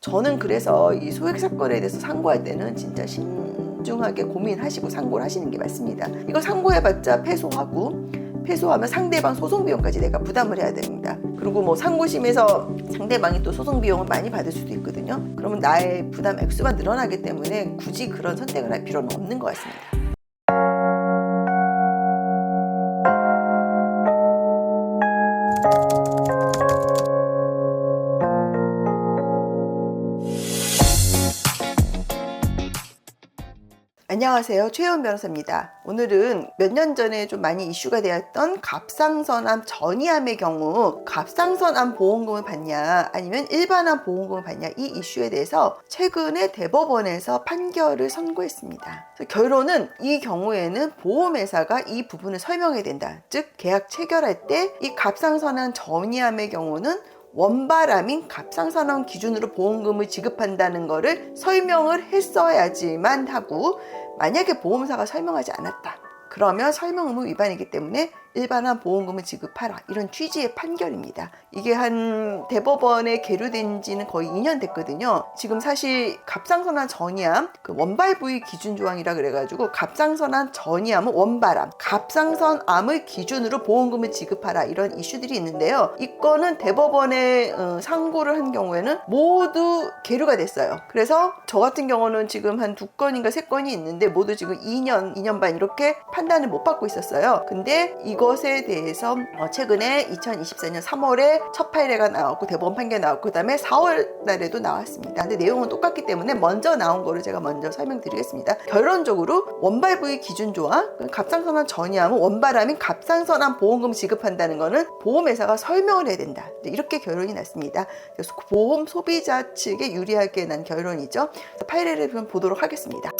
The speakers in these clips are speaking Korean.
저는 그래서 이 소액 사건에 대해서 상고할 때는 진짜 신중하게 고민하시고 상고를 하시는 게 맞습니다. 이거 상고해봤자 패소하고 패소하면 상대방 소송 비용까지 내가 부담을 해야 됩니다. 그리고 뭐 상고심에서 상대방이 또 소송 비용을 많이 받을 수도 있거든요. 그러면 나의 부담 액수가 늘어나기 때문에 굳이 그런 선택을 할 필요는 없는 것 같습니다. 안녕하세요. 최혜원 변호사입니다. 오늘은 몇 년 전에 좀 많이 이슈가 되었던 갑상선암 전이암의 경우 갑상선암 보험금을 받냐 아니면 일반암 보험금을 받냐 이 이슈에 대해서 최근에 대법원에서 판결을 선고했습니다. 결론은 이 경우에는 보험회사가 이 부분을 설명해야 된다. 즉 계약 체결할 때 이 갑상선암 전이암의 경우는 원바람인 갑상선암 기준으로 보험금을 지급한다는 것을 설명을 했어야지만 하고 만약에 보험사가 설명하지 않았다. 그러면 설명 의무 위반이기 때문에 일반화 보험금을 지급하라 이런 취지의 판결입니다. 이게 한 대법원에 계류된 지는 거의 2년 됐거든요. 지금 사실 갑상선암 전이암 그 원발 부위 기준 조항이라 그래가지고 갑상선암 전이암은 원바람, 갑상선암을 기준으로 보험금을 지급하라 이런 이슈들이 있는데요. 이거는 대법원에 어, 상고를 한 경우에는 모두 계류가 됐어요. 그래서 저 같은 경우는 지금 한 두 건인가 세 건이 있는데 모두 지금 2년, 2년 반 이렇게 판단을 못 받고 있었어요. 근데 이 것에 대해서 어, 최근에 2024년 3월에 첫 판례가 나왔고 대법원 판결 나왔고 그다음에 4월 달에도 나왔습니다. 근데 내용은 똑같기 때문에 먼저 나온 거를 제가 먼저 설명드리겠습니다. 결론적으로 원발 부위 기준 조항, 갑상선암 전이하면 원바람인 갑상선암 보험금 지급한다는 거는 보험회사가 설명을 해야 된다. 이렇게 결론이 났습니다. 그래서 보험 소비자 측에 유리하게 난 결론이죠. 그럼 보도록 하겠습니다.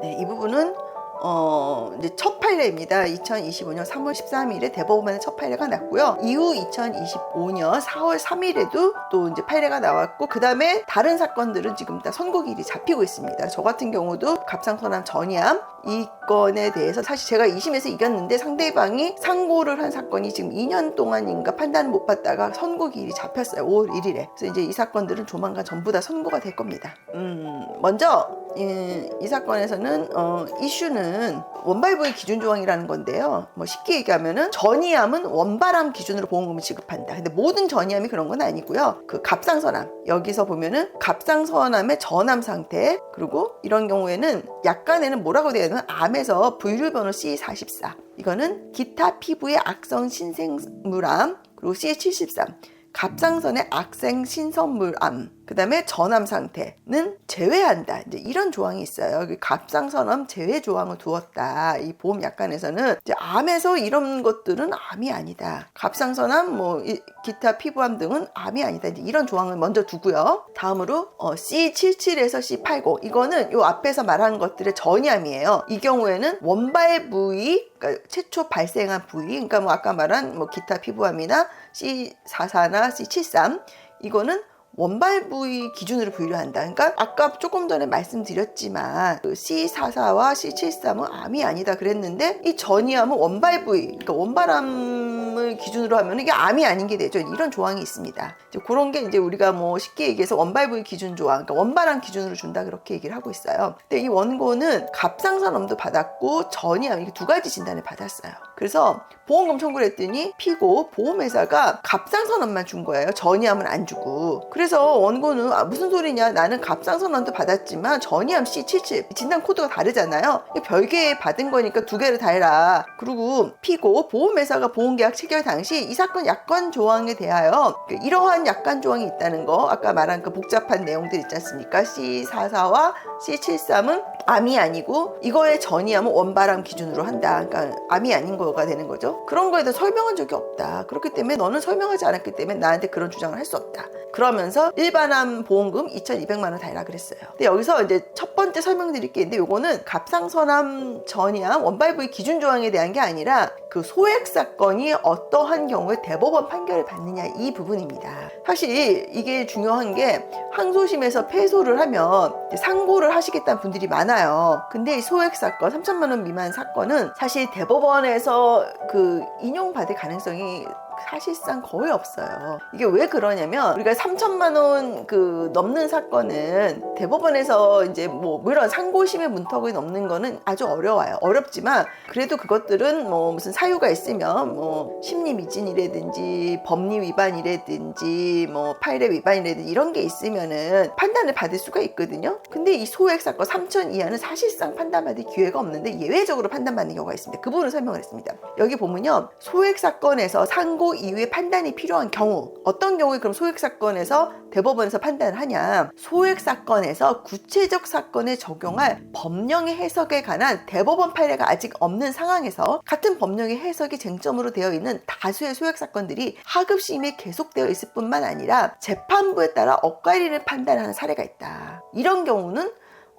네, 이 부분은 어, 이제 첫 판례입니다. 2025년 3월 13일에 대법원에 첫 판례가 났고요. 이후 2025년 4월 3일에도 또 이제 판례가 나왔고, 그 다음에 다른 사건들은 지금 다 선고일이 잡히고 있습니다. 저 같은 경우도 갑상선암 전이암 이 건에 대해서 사실 제가 2심에서 이겼는데 상대방이 상고를 한 사건이 지금 2년 동안인가 판단을 못 받다가 선고일이 잡혔어요. 5월 1일에. 그래서 이제 이 사건들은 조만간 전부 다 선고가 될 겁니다. 음, 먼저 이, 이 사건에서는 어, 이슈는 원발부의 기준 조항이라는 건데요. 뭐 쉽게 얘기하면은 전이암은 원바람 기준으로 보험금을 지급한다. 근데 모든 전이암이 그런 건 아니고요. 그 갑상선암 여기서 보면은 갑상선암의 전암 상태 그리고 이런 경우에는 약간에는 뭐라고 되어 있냐면 암에서 분류번호 C44 이거는 기타 피부의 악성 신생물암 그리고 C73 갑상선의 악생 신선물암 그 다음에 전암 상태는 제외한다. 이제 이런 조항이 있어요. 갑상선암 제외 조항을 두었다. 이 보험 약관에서는 이제 암에서 이런 것들은 암이 아니다. 갑상선암, 뭐 기타 피부암 등은 암이 아니다. 이제 이런 조항을 먼저 두고요. 다음으로 어, C77에서 C80 이거는 요 앞에서 말한 것들의 전이암이에요. 이 경우에는 원발 부위 그러니까 최초 발생한 부위, 그러니까 뭐 아까 말한 뭐 기타 피부암이나 C44나 C73 이거는 원발 부위 기준으로 분류한다. 그러니까 아까 조금 전에 말씀드렸지만 그 C44와 C73은 암이 아니다 그랬는데 이 전이암은 원발 부위, 그러니까 원발암 을 기준으로 하면 이게 암이 아닌 게 되죠. 이런 조항이 있습니다. 이제 그런 게 이제 우리가 뭐 쉽게 얘기해서 원발 부위 기준 조항, 그러니까 원발암 기준으로 준다 그렇게 얘기를 하고 있어요. 근데 이 원고는 갑상선암도 받았고 전이암 이게 두 가지 진단을 받았어요. 그래서 보험금 청구를 했더니 피고 보험회사가 갑상선암만 준 거예요. 전이암은 안 주고. 그래서 원고는 아, 무슨 소리냐 나는 갑상선암도 받았지만 전이암 C77 진단 코드가 다르잖아요. 별개 받은 거니까 두 개를 다 해라. 그리고 피고 보험회사가 보험계약 체결 당시 이 사건 약관 조항에 대하여 이러한 약관 조항이 있다는 거 아까 말한 그 복잡한 내용들 있지 않습니까? C44와 C73은 암이 아니고 이거의 전이암은 원바람 기준으로 한다. 그러니까 암이 아닌 거가 되는 거죠. 그런 거에 대해 설명한 적이 없다. 그렇기 때문에 너는 설명하지 않았기 때문에 나한테 그런 주장을 할 수 없다. 그러면서 일반암 보험금 2,200만 원 달라 그랬어요. 근데 여기서 이제 첫 번째 설명드릴 게 있는데 요거는 갑상선암 전이암 원발 부위 기준 조항에 대한 게 아니라 그 소액 사건이 어떠한 경우에 대법원 판결을 받느냐 이 부분입니다. 사실 이게 중요한 게 항소심에서 패소를 하면 상고를 하시겠다는 분들이 많아요. 근데 이 소액 사건 3천만 원 미만 사건은 사실 대법원에서 그 인용받을 가능성이 사실상 거의 없어요. 이게 왜 그러냐면 우리가 3천만 원 그 넘는 사건은 대법원에서 이제 뭐 물론 상고심의 문턱을 넘는 거는 아주 어려워요. 어렵지만 그래도 그것들은 뭐 무슨 사유가 있으면 뭐 심리 미진이라든지 법리 위반이라든지 뭐 판례 위반이라든지 이런 게 있으면은 판단을 받을 수가 있거든요. 근데 이 소액 사건 3천 이하는 사실상 판단받을 기회가 없는데 예외적으로 판단받는 경우가 있습니다. 그 부분을 설명을 했습니다. 여기 보면요. 소액 사건에서 상고 이후에 판단이 필요한 경우 어떤 경우에 그럼 소액 사건에서 대법원에서 판단을 하냐 소액 사건에서 구체적 사건에 적용할 법령의 해석에 관한 대법원 판례가 아직 없는 상황에서 같은 법령의 해석이 쟁점으로 되어 있는 다수의 소액 사건들이 하급심이 계속되어 있을 뿐만 아니라 재판부에 따라 엇갈리는 판단을 하는 사례가 있다. 이런 경우는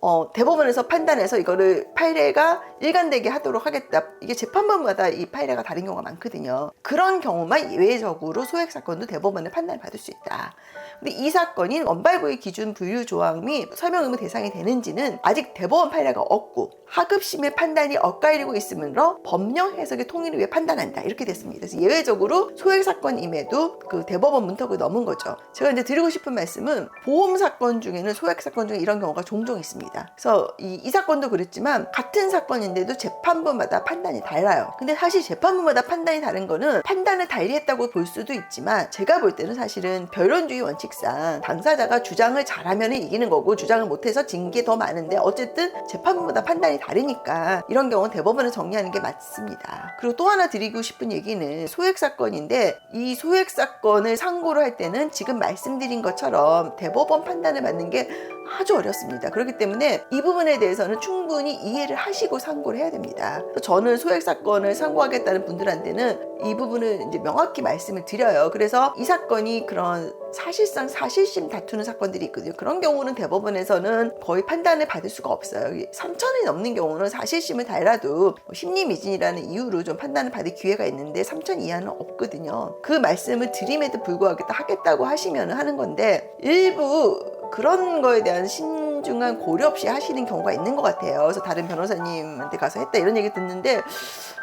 어, 대법원에서 판단해서 이거를 판례가 일관되게 하도록 하겠다. 이게 재판부마다 이 판례가 다른 경우가 많거든요. 그런 경우만 예외적으로 소액 사건도 대법원의 판단을 받을 수 있다. 근데 이 사건인 원발부의 기준 분류 조항 및 설명 의무 대상이 되는지는 아직 대법원 판례가 없고 하급심의 판단이 엇갈리고 있으므로 법령 해석의 통일을 위해 판단한다. 이렇게 됐습니다. 그래서 예외적으로 소액 사건임에도 그 대법원 문턱을 넘은 거죠. 제가 이제 드리고 싶은 말씀은 보험 사건 중에는 소액 사건 중에 이런 경우가 종종 있습니다. 그래서 이, 이 사건도 그랬지만 같은 사건인데도 재판부마다 판단이 달라요. 근데 사실 재판부마다 판단이 다른 거는 판단을 달리했다고 볼 수도 있지만 제가 볼 때는 사실은 변론주의 원칙상 당사자가 주장을 잘하면 이기는 거고 주장을 못해서 진 게 더 많은데 어쨌든 재판부마다 판단이 다르니까 이런 경우는 대법원을 정리하는 게 맞습니다. 그리고 또 하나 드리고 싶은 얘기는 소액 사건인데 이 소액 사건을 상고를 할 때는 지금 말씀드린 것처럼 대법원 판단을 받는 게 아주 어렵습니다. 그렇기 때문에 이 부분에 대해서는 충분히 이해를 하시고 상고를 해야 됩니다. 저는 소액 사건을 상고하겠다는 분들한테는 이 부분을 이제 명확히 말씀을 드려요. 그래서 이 사건이 그런 사실상 사실심 다투는 사건들이 있거든요. 그런 경우는 대법원에서는 거의 판단을 받을 수가 없어요. 3천이 넘는 경우는 사실심을 달라도 심리 미진이라는 이유로 좀 판단을 받을 기회가 있는데 3천 이하는 없거든요. 그 말씀을 드림에도 불구하고 하겠다고 하시면 하는 건데 일부 그런 거에 대한 신중한 고려 없이 하시는 경우가 있는 것 같아요. 그래서 다른 변호사님한테 가서 했다 이런 얘기 듣는데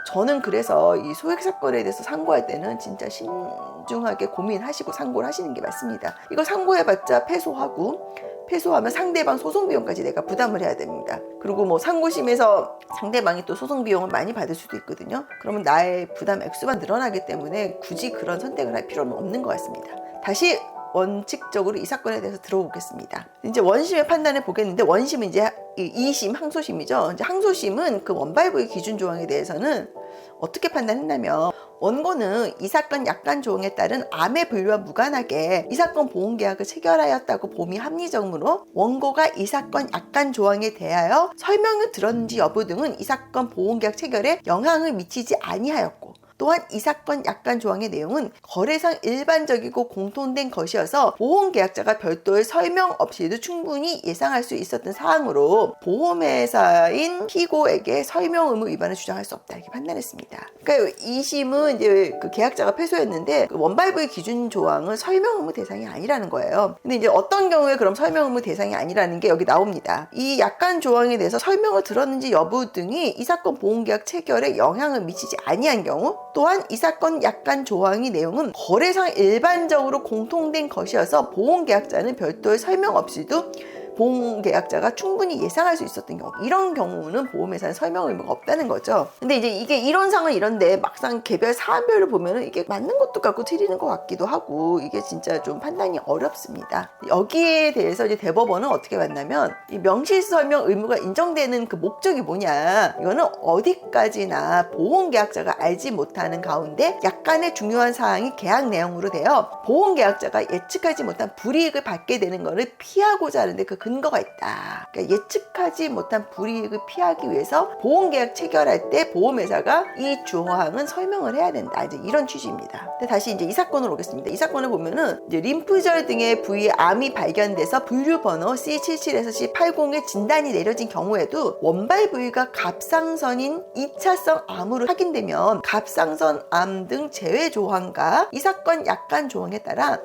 저는 그래서 이 소액 사건에 대해서 상고할 때는 진짜 신중하게 고민하시고 상고를 하시는 게 맞습니다. 이거 상고해봤자 패소하고 패소하면 상대방 소송 비용까지 내가 부담을 해야 됩니다. 그리고 뭐 상고심에서 상대방이 또 소송 비용을 많이 받을 수도 있거든요. 그러면 나의 부담 액수만 늘어나기 때문에 굳이 그런 선택을 할 필요는 없는 것 같습니다. 다시 원칙적으로 이 사건에 대해서 들어보겠습니다. 이제 원심의 판단을 보겠는데 원심은 이제 2심 항소심이죠. 이제 항소심은 그 원발부의 기준 조항에 대해서는 어떻게 판단했냐면 원고는 이 사건 약관 조항에 따른 암의 분류와 무관하게 이 사건 보험 계약을 체결하였다고 봄이 합리적으로 원고가 이 사건 약관 조항에 대하여 설명을 들었는지 여부 등은 이 사건 보험 계약 체결에 영향을 미치지 아니하였고 또한 이 사건 약관 조항의 내용은 거래상 일반적이고 공통된 것이어서 보험 계약자가 별도의 설명 없이도 충분히 예상할 수 있었던 사항으로 보험회사인 피고에게 설명 의무 위반을 주장할 수 없다 이렇게 판단했습니다. 그러니까 2심은 이제 그 계약자가 패소했는데 그 원발부의 기준 조항은 설명 의무 대상이 아니라는 거예요. 근데 이제 어떤 경우에 그럼 설명 의무 대상이 아니라는 게 여기 나옵니다. 이 약관 조항에 대해서 설명을 들었는지 여부 등이 이 사건 보험계약 체결에 영향을 미치지 아니한 경우 또한 이 사건 약관 조항의 내용은 거래상 일반적으로 공통된 것이어서 보험계약자는 별도의 설명 없이도 보험 계약자가 충분히 예상할 수 있었던 경우 이런 경우는 보험회사는 설명 의무가 없다는 거죠. 근데 이제 이게 이론상은 이런데 막상 개별 사안별로 보면은 이게 맞는 것도 같고 틀리는 것 같기도 하고 이게 진짜 좀 판단이 어렵습니다. 여기에 대해서 이제 대법원은 어떻게 봤냐면 이 명시 설명 의무가 인정되는 그 목적이 뭐냐 이거는 어디까지나 보험 계약자가 알지 못하는 가운데 약간의 중요한 사항이 계약 내용으로 되어 보험 계약자가 예측하지 못한 불이익을 받게 되는 것을 피하고자 하는데 그 근거가 있다. 그러니까 예측하지 못한 불이익을 피하기 위해서 보험계약 체결할 때 보험회사가 이 조항은 설명을 해야 된다. 이제 이런 취지입니다. 근데 다시 이제 이 사건으로 오겠습니다. 이 사건을 보면은 이제 림프절 등의 부위에 암이 발견돼서 분류 번호 C77에서 C80의 진단이 내려진 경우에도 원발 부위가 갑상선인 2차성 암으로 확인되면 갑상선 암 등 제외 조항과 이 사건 약관 조항에 따라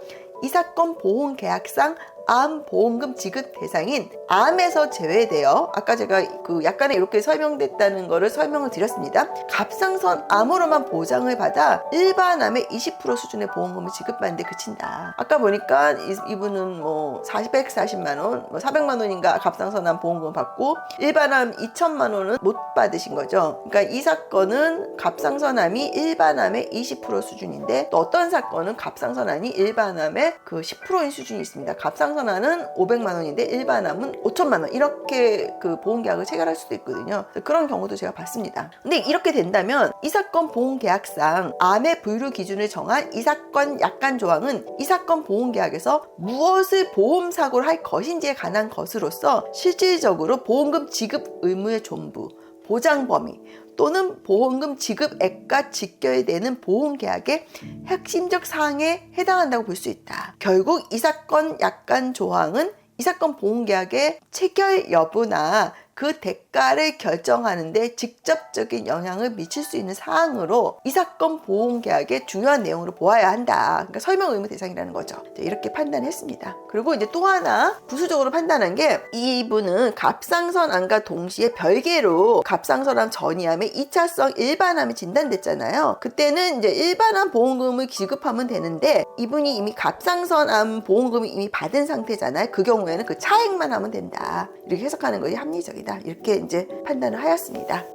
이 사건 보험 계약상 암 보험금 지급 대상인 암에서 제외되어 아까 제가 그 약간의 이렇게 설명됐다는 거를 설명을 드렸습니다. 갑상선 암으로만 보장을 받아 일반 암의 20% 수준의 보험금을 지급받는 데 그친다. 아까 보니까 이, 분은뭐 400, 40만 원, 뭐 400만 원인가 갑상선 암 보험금 받고 일반 암 2천만 원은 못 받으신 거죠. 그러니까 이 사건은 갑상선 암이 일반 암의 20% 수준인데 또 어떤 사건은 갑상선 암이 일반 암의 그 10%인 수준이 있습니다. 갑상 선 암은 500만 원인데 일반 암은 5천만 원 이렇게 그 보험 계약을 체결할 수도 있거든요. 그런 경우도 제가 봤습니다. 근데 이렇게 된다면 이 사건 보험 계약상 암의 분류 기준을 정한 이 사건 약관 조항은 이 사건 보험 계약에서 무엇을 보험 사고를 할 것인지에 관한 것으로서 실질적으로 보험금 지급 의무의 전부 보장 범위 또는 보험금 지급액과 직결되는 보험 계약의 핵심적 사항에 해당한다고 볼 수 있다. 결국 이 사건 약관 조항은 이 사건 보험 계약의 체결 여부나 그 대 가를 결정하는데 직접적인 영향을 미칠 수 있는 사항으로 이 사건 보험 계약의 중요한 내용으로 보아야 한다. 그러니까 설명 의무 대상이라는 거죠. 이렇게 판단했습니다. 그리고 이제 또 하나 부수적으로 판단한 게 이분은 갑상선암과 동시에 별개로 갑상선암 전이암의 2차성 일반암이 진단됐잖아요. 그때는 이제 일반암 보험금을 지급하면 되는데 이분이 이미 갑상선암 보험금을 이미 받은 상태잖아요. 그 경우에는 그 차액만 하면 된다. 이렇게 해석하는 것이 합리적이다. 이렇게 이제 판단을 하였습니다.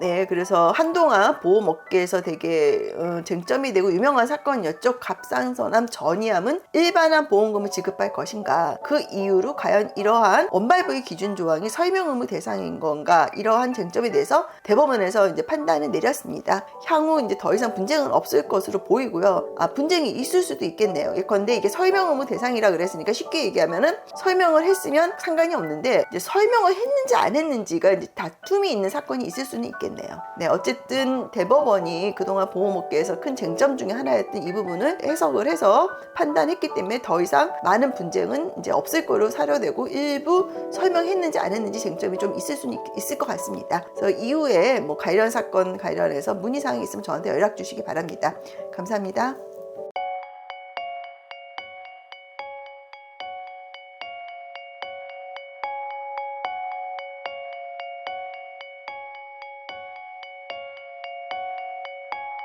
네, 그래서 한동안 보험업계에서 되게 어, 쟁점이 되고 유명한 사건이었죠. 갑상선암 전이암은 일반암 보험금을 지급할 것인가? 그 이유로 과연 이러한 원발부의 기준 조항이 설명 의무 대상인 건가? 이러한 쟁점에 대해서 대법원에서 이제 판단을 내렸습니다. 향후 이제 더 이상 분쟁은 없을 것으로 보이고요. 아, 분쟁이 있을 수도 있겠네요. 예컨대 이게 설명 의무 대상이라 그랬으니까 쉽게 얘기하면은 설명을 했으면 상관이 없는데 이제 설명을 했는지 안 했는지가 이제 다툼이 있는 사건이 있을 수는 있겠네요. 있겠네요. 네, 어쨌든 대법원이 그동안 보험업계에서 큰 쟁점 중에 하나였던 이 부분을 해석을 해서 판단했기 때문에 더 이상 많은 분쟁은 이제 없을 거로 사료되고 일부 설명했는지 안 했는지 쟁점이 좀 있을 수 있을 것 같습니다. 그래서 이후에 뭐 관련 사건 관련해서 문의 사항이 있으면 저한테 연락 주시기 바랍니다. 감사합니다.